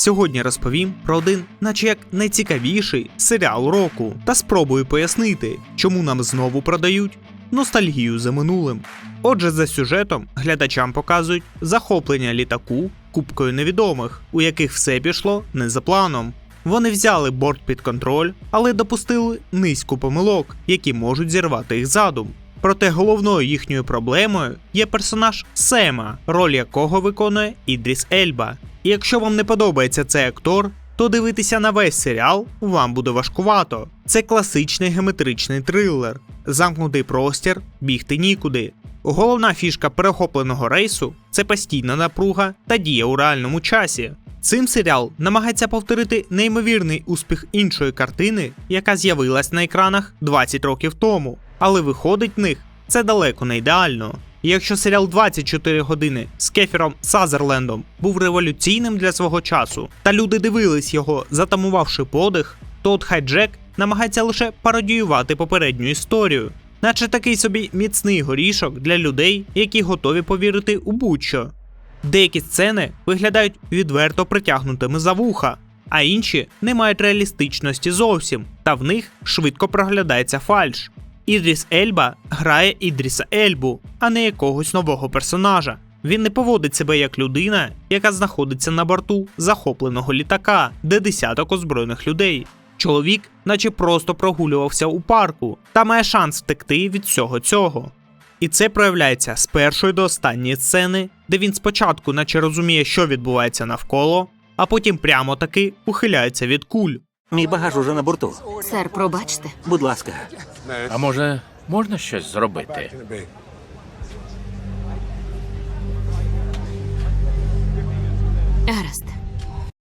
Сьогодні розповім про один, наче як найцікавіший серіал року, та спробую пояснити, чому нам знову продають ностальгію за минулим. Отже, за сюжетом глядачам показують захоплення літаку купкою невідомих, у яких все пішло не за планом. Вони взяли борт під контроль, але допустили низку помилок, які можуть зірвати їх задум. Проте головною їхньою проблемою є персонаж Сема, роль якого виконує Ідріс Ельба. І якщо вам не подобається цей актор, то дивитися на весь серіал вам буде важкувато. Це класичний геометричний трилер, замкнутий простір, бігти нікуди. Головна фішка перехопленого рейсу це постійна напруга та дія у реальному часі. Цим серіал намагається повторити неймовірний успіх іншої картини, яка з'явилась на екранах 20 років тому, але виходить в них це далеко не ідеально. І якщо серіал 24 години з Кефіром Сазерлендом був революційним для свого часу, та люди дивились його, затамувавши подих, то от Хайджек намагається лише пародіювати попередню історію, наче такий собі міцний горішок для людей, які готові повірити у будь-що. Деякі сцени виглядають відверто притягнутими за вуха, а інші не мають реалістичності зовсім, та в них швидко проглядається фальш. Ідріс Ельба грає Ідріса Ельбу, а не якогось нового персонажа. Він не поводить себе як людина, яка знаходиться на борту захопленого літака, де десяток озброєних людей. Чоловік, наче просто прогулювався у парку, та має шанс втекти від всього цього. І це проявляється з першої до останньої сцени, де він спочатку, наче розуміє, що відбувається навколо, а потім прямо таки ухиляється від куль. Мій багаж уже на борту. Сер, пробачте. Будь ласка, А може, можна щось зробити? Гаразд.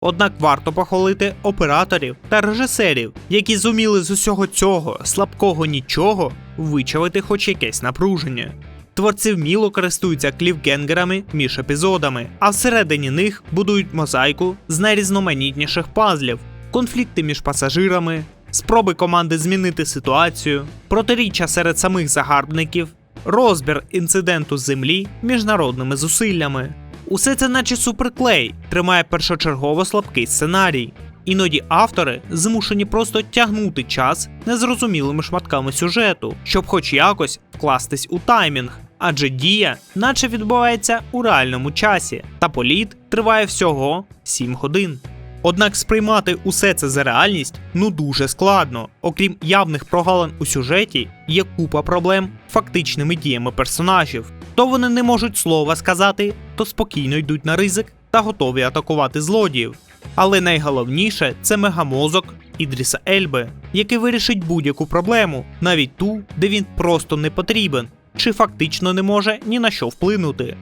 Однак варто похвалити операторів та режисерів, які зуміли з усього цього слабкого нічого вичавити хоч якесь напруження. Творці вміло користуються клівгенгерами між епізодами, а всередині них будують мозаїку з найрізноманітніших пазлів, конфлікти між пасажирами, спроби команди змінити ситуацію, протиріччя серед самих загарбників, розбір інциденту з землі міжнародними зусиллями. Усе це, наче суперклей, тримає першочергово слабкий сценарій. Іноді автори змушені просто тягнути час незрозумілими шматками сюжету, щоб хоч якось вкластись у таймінг, адже дія, наче відбувається у реальному часі, та політ триває всього 7 годин. Однак сприймати усе це за реальність ну дуже складно. Окрім явних прогалин у сюжеті, є купа проблем фактичними діями персонажів. То вони не можуть слова сказати, то спокійно йдуть на ризик та готові атакувати злодіїв. Але найголовніше це мегамозок Ідріса Ельби, який вирішить будь-яку проблему, навіть ту, де він просто не потрібен, чи фактично не може ні на що вплинути.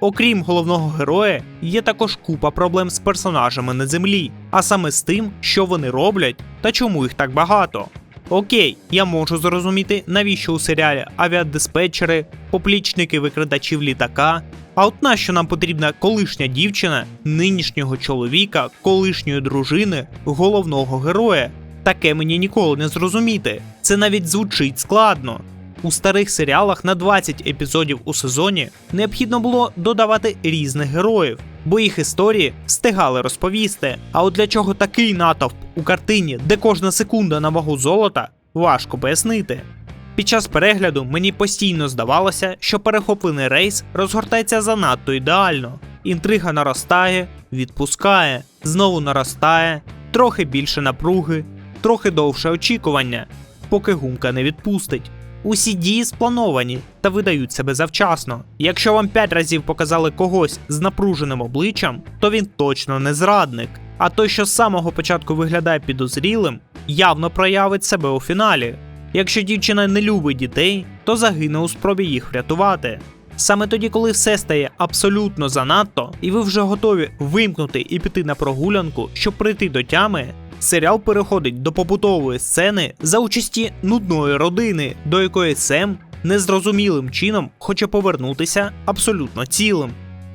Окрім головного героя, є також купа проблем з персонажами на землі, а саме з тим, що вони роблять та чому їх так багато. Окей, я можу зрозуміти, навіщо у серіалі авіадиспетчери, поплічники викрадачів літака. А от нащо нам потрібна колишня дівчина, нинішнього чоловіка, колишньої дружини, головного героя? Таке мені ніколи не зрозуміти. Це навіть звучить складно. У старих серіалах на 20 епізодів у сезоні необхідно було додавати різних героїв, бо їх історії встигали розповісти. А от для чого такий натовп у картині, де кожна секунда на вагу золота, важко пояснити. Під час перегляду мені постійно здавалося, що перехоплений рейс розгортається занадто ідеально. Інтрига наростає, відпускає, знову наростає, трохи більше напруги, трохи довше очікування, поки гумка не відпустить. Усі дії сплановані та видають себе завчасно. Якщо вам 5 разів показали когось з напруженим обличчям, то він точно не зрадник. А той, що з самого початку виглядає підозрілим, явно проявить себе у фіналі. Якщо дівчина не любить дітей, то загине у спробі їх врятувати. Саме тоді, коли все стає абсолютно занадто, і ви вже готові вимкнути і піти на прогулянку, щоб прийти до тями, серіал переходить до побутової сцени за участі нудної родини, до якої Сем незрозумілим чином хоче повернутися абсолютно цілим.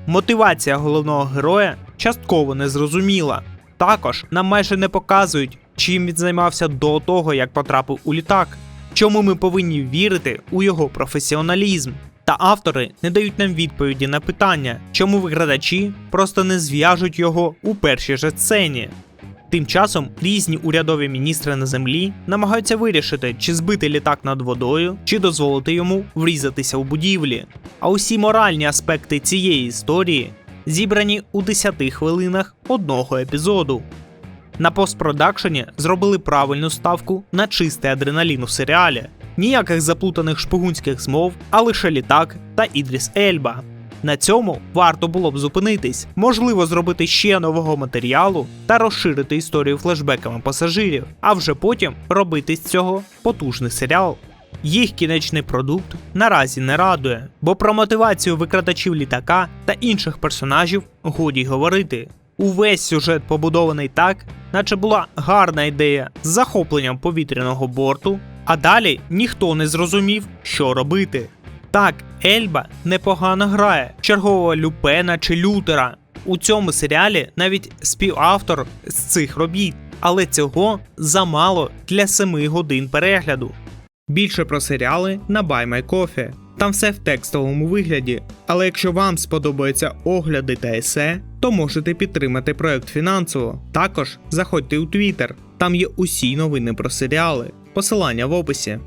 Мотивація головного героя частково незрозуміла. Також нам майже не показують, чим він займався до того, як потрапив у літак. Чому ми повинні вірити у його професіоналізм? Та автори не дають нам відповіді на питання, чому викрадачі просто не зв'яжуть його у першій же сцені. Тим часом різні урядові міністри на землі намагаються вирішити, чи збити літак над водою, чи дозволити йому врізатися у будівлі. А усі моральні аспекти цієї історії зібрані у 10 хвилинах одного епізоду. На постпродакшені зробили правильну ставку на чистий адреналін у серіалі. Ніяких заплутаних шпигунських змов, а лише літак та Ідріс Ельба. На цьому варто було б зупинитись, можливо, зробити ще нового матеріалу та розширити історію флешбеками пасажирів, а вже потім робити з цього потужний серіал. Їх кінечний продукт наразі не радує, бо про мотивацію викрадачів літака та інших персонажів годі говорити. Увесь сюжет побудований так, наче була гарна ідея з захопленням повітряного борту, а далі ніхто не зрозумів, що робити. Так, Ельба непогано грає чергового Люпена чи Лютера. У цьому серіалі навіть співавтор з цих робіт, але цього замало для 7 годин перегляду. Більше про серіали на Buy My Coffee. Там все в текстовому вигляді. Але якщо вам сподобаються огляди та есе, то можете підтримати проект фінансово. Також заходьте у Twitter, там є усі новини про серіали. Посилання в описі.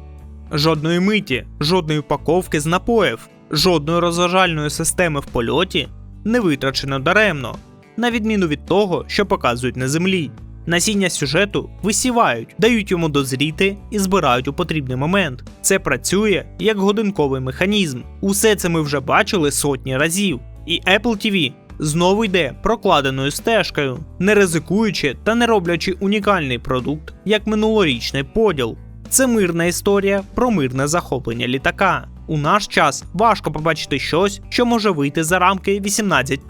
Жодної миті, жодної упаковки з напоїв, жодної розважальної системи в польоті не витрачено даремно, на відміну від того, що показують на землі. Насіння сюжету висівають, дають йому дозріти і збирають у потрібний момент. Це працює як годинковий механізм. Усе це ми вже бачили сотні разів. І Apple TV знову йде прокладеною стежкою, не ризикуючи та не роблячи унікальний продукт, як минулорічний поділ. Це мирна історія про мирне захоплення літака. У наш час важко побачити щось, що може вийти за рамки 18,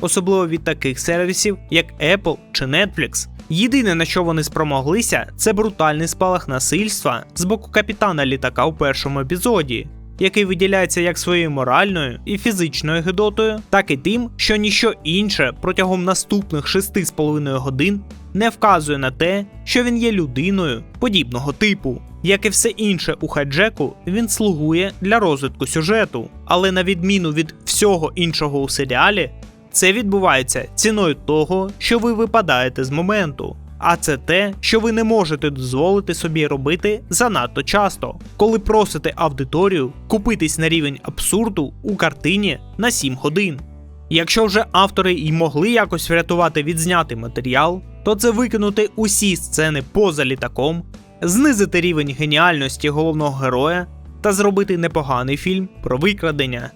особливо від таких сервісів, як Apple чи Netflix. Єдине на що вони спромоглися, це брутальний спалах насильства з боку капітана літака у першому епізоді, який виділяється як своєю моральною і фізичною гидотою, так і тим, що ніщо інше протягом наступних 6,5 годин не вказує на те, що він є людиною подібного типу. Як і все інше у хайджеку, він слугує для розвитку сюжету, але на відміну від всього іншого у серіалі, це відбувається ціною того, що ви випадаєте з моменту. А це те, що ви не можете дозволити собі робити занадто часто, коли просите аудиторію купитись на рівень абсурду у картині на 7 годин. Якщо вже автори й могли якось врятувати відзнятий матеріал, то це викинути усі сцени поза літаком, знизити рівень геніальності головного героя та зробити непоганий фільм про викрадення.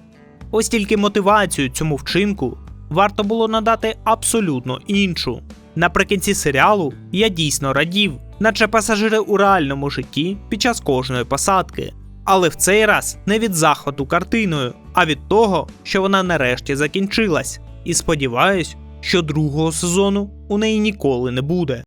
Ось тільки мотивацію цьому вчинку варто було надати абсолютно іншу. Наприкінці серіалу я дійсно радів, наче пасажири у реальному житті під час кожної посадки. Але в цей раз не від захвату картиною, а від того, що вона нарешті закінчилась. І сподіваюсь, що другого сезону у неї ніколи не буде.